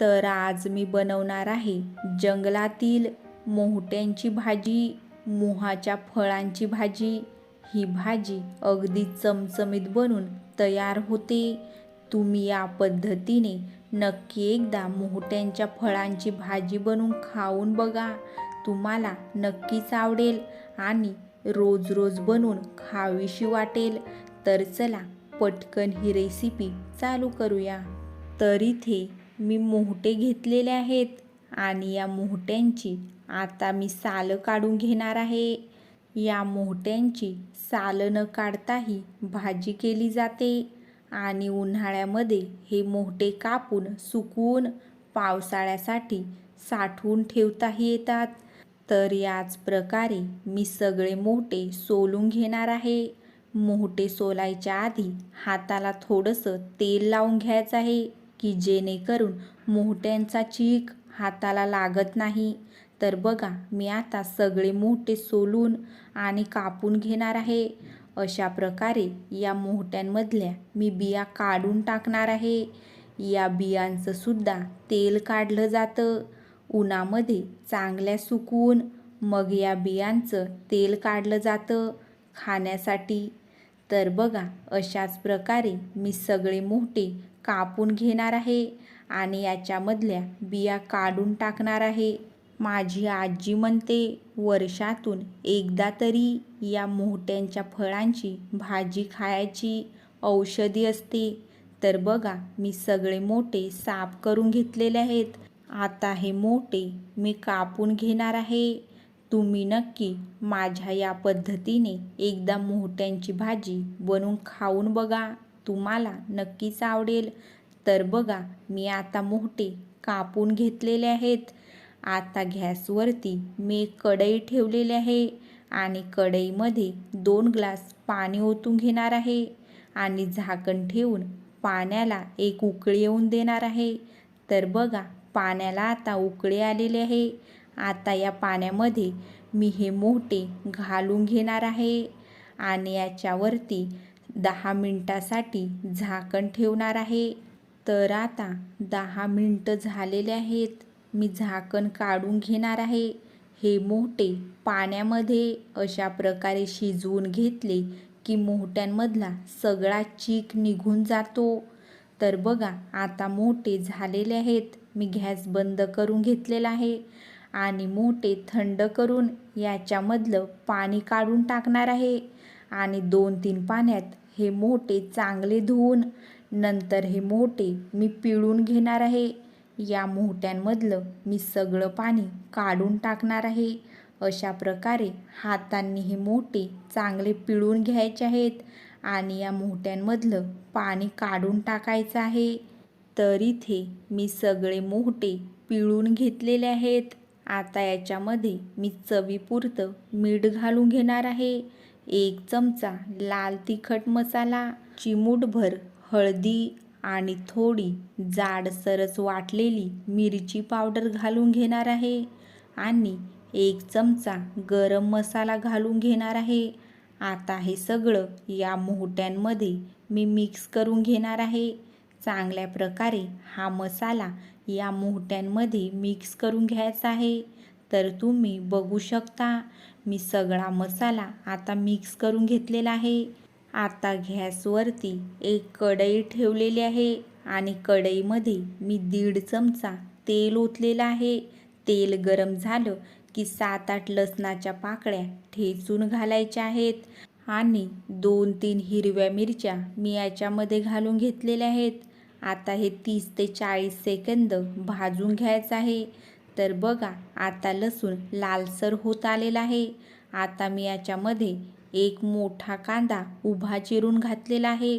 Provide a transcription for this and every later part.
तर आज मी बनवणार आहे जंगलातील मोहट्यांची भाजी मोहाच्या फळांची भाजी. ही भाजी अगदी चमचमीत बनून तयार होते. तुम्ही या पद्धतीने नक्की एकदा मोहट्यांच्या फळांची भाजी बनवून खाऊन बघा. तुम्हाला नक्कीच आवडेल आणि रोज रोज बनवून खावीशी वाटेल. तर चला पटकन ही रेसिपी चालू करूया. तर इथे मी मोहटे घेतलेले आहेत आणि या मोहट्यांची आता मी सालं काढून घेणार आहे. या मोहट्यांची सालं न काढताही भाजी केली जाते आणि उन्हाळ्यामध्ये हे मोहटे कापून सुकवून पावसाळ्यासाठी साठवून ठेवताही येतात. तर याच प्रकारे मी सगळे मोहटे सोलून घेणार आहे. मोहटे सोलायच्या आधी हाताला थोडंसं तेल लावून घ्यायचं आहे. की जेणेकरून मोहट्यांचा चीक हाताला लागत नाही. तर बघा मी आता सगळे मोहटे सोलून आणि कापून घेणार आहे. अशा प्रकारे या मोहट्यांमधल्या मी बिया काढून टाकणार आहे. या बियांचं सुद्धा तेल काढलं जातं. उन्हामध्ये चांगल्या सुकवून मग या बियांचं तेल काढलं जातं. खाण्यासाठी तर बघा अशाच प्रकारे मी सगळे मोठे कापून घेणार आहे आणि याच्यामधल्या बिया काढून टाकणार आहे. माझी आजी म्हणते वर्षातून एकदा तरी या मोठ्यांच्या फळांची भाजी खायची औषधी असते. तर बघा मी सगळे मोठे साफ करून घेतलेले आहेत. आता हे मोठे मी कापून घेणार आहे. तुम्ही नक्की माझ्या या पद्धतीने एकदा मोहट्यांची भाजी बनवून खाऊन बघा. तुम्हाला नक्कीच आवडेल. तर बघा मी आता मोहटे कापून घेतलेले आहेत. आता गॅसवरती मी कढई ठेवलेली आहे आणि कढईमध्ये दोन ग्लास पाणी ओतून घेणार आहे आणि झाकण ठेवून पाण्याला एक उकळी येऊन देणार आहे. तर बघा पाण्याला आता उकळी आलेले आहे. आता या पाण्यामध्ये मी हे मोठे घालून घेणार आहे आणि याच्यावरती दहा मिनटासाठी झाकण ठेवणार आहे. तर आता दहा मिनटं झालेले आहेत. मी झाकण काढून घेणार आहे. हे मोठे पाण्यामध्ये अशा प्रकारे शिजवून घेतले की मोहट्यांमधला सगळा चीक निघून जातो. तर बघा आता मोठे झालेले आहेत. मी गॅस बंद करून घेतलेला आहे. आणि मोठे थंड करून याच्यामधलं पाणी काढून टाकणार आहे. आणि दोन तीन पाण्यात हे मोठे चांगले धुवून नंतर हे मोठे मी पिळून घेणार आहे. या मोहट्यांमधलं मी सगळं पाणी काढून टाकणार आहे. अशा प्रकारे हातांनी हे मोठे चांगले पिळून घ्यायचे आहेत आणि या मोहट्यांमधलं पाणी काढून टाकायचं आहे. तर इथे मी सगळे मोठे पिळून घेतलेले आहेत. आता याच्यामध्ये मी चवीपुरतं मीठ घालून घेणार आहे. एक चमचा लाल तिखट मसाला चिमूटभर हळदी आणि थोडी जाडसरच वाटलेली मिरची पावडर घालून घेणार आहे. आणि एक चमचा गरम मसाला घालून घेणार आहे. आता हे सगळं या मोहट्यांमध्ये मी मिक्स करून घेणार आहे. चांगल्या प्रकारे हा मसाला या मोहट्यांमध्ये मिक्स करून घ्यायचा आहे. तर तुम्ही बघू शकता मी सगळा मसाला आता मिक्स करून घेतलेला आहे. आता गॅसवरती एक कढई ठेवलेली आहे आणि कढईमध्ये मी दीड चमचा तेल ओतलेलं आहे. तेल गरम झालं की सात आठ लसणाच्या पाकळ्या ठेचून घालायच्या आहेत आणि दोन तीन हिरव्या मिरच्या मी याच्यामध्ये घालून घेतलेल्या आहेत. आता हे तीस ते चाळीस सेकंद भाजून घ्यायचं आहे. तर बघा आता लसूण लालसर होत आलेला आहे. आता मी याच्यामध्ये एक मोठा कांदा उभा चिरून घातलेला आहे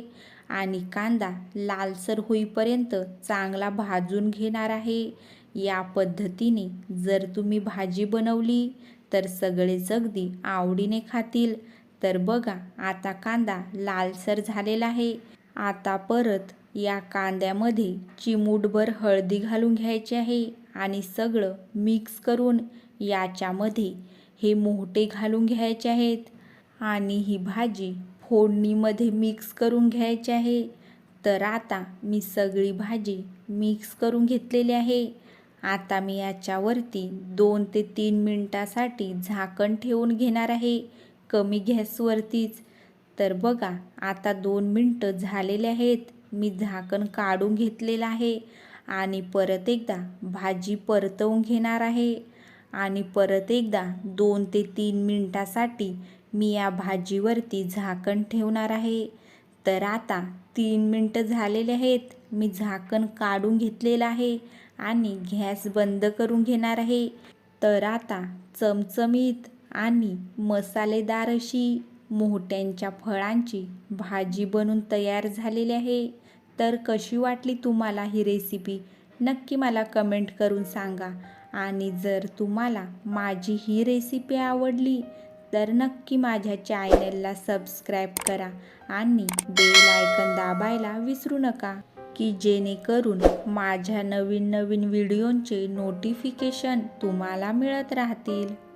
आणि कांदा लालसर होईपर्यंत चांगला भाजून घेणार आहे. या पद्धतीने जर तुम्ही भाजी बनवली तर सगळेच अगदी आवडीने खातील. तर बघा आता कांदा लालसर झालेला आहे. आता परत या कांद्यामध्ये चिमूटभर हळदी घालून घ्यायची आहे आणि सगळं मिक्स करून याच्यामध्ये हे मोहटे घालून घ्यायचे आहेत. आणि ही भाजी फोडणीमध्ये मिक्स करून घ्यायची आहे. तर आता मी सगळी भाजी मिक्स करून घेतलेली आहे. आता मी याच्यावरती दोन ते तीन मिनटासाठी झाकण ठेवून घेणार आहे. कमी गॅसवरतीच. तर बघा आता दोन मिनटं झालेले आहेत. मी झाकण काढून घेतलेलं आहे आणि परत एकदा भाजी परतवून घेणार आहे. आणि परत एकदा दोन ते तीन मिनटासाठी मी या भाजीवरती झाकण ठेवणार आहे. तर आता तीन मिनटं झालेले आहेत. मी झाकण काढून घेतलेलं आहे आणि गॅस बंद करून घेणार आहे. तर आता चमचमीत आणि मसालेदार अशी मोहट्यांच्या फळांची भाजी बनून तयार झालेली आहे. तर कशी वाटली तुम्हाला ही रेसिपी नक्की मला कमेंट करून सांगा. आणि जर तुम्हाला माझी ही रेसिपी आवडली तर नक्की माझ्या चॅनलला सबस्क्राईब करा आणि बेल आयकन दाबायला विसरू नका की जेणेकरून माझ्या नवीन नवीन व्हिडिओंचे नोटिफिकेशन तुम्हाला मिळत राहतील.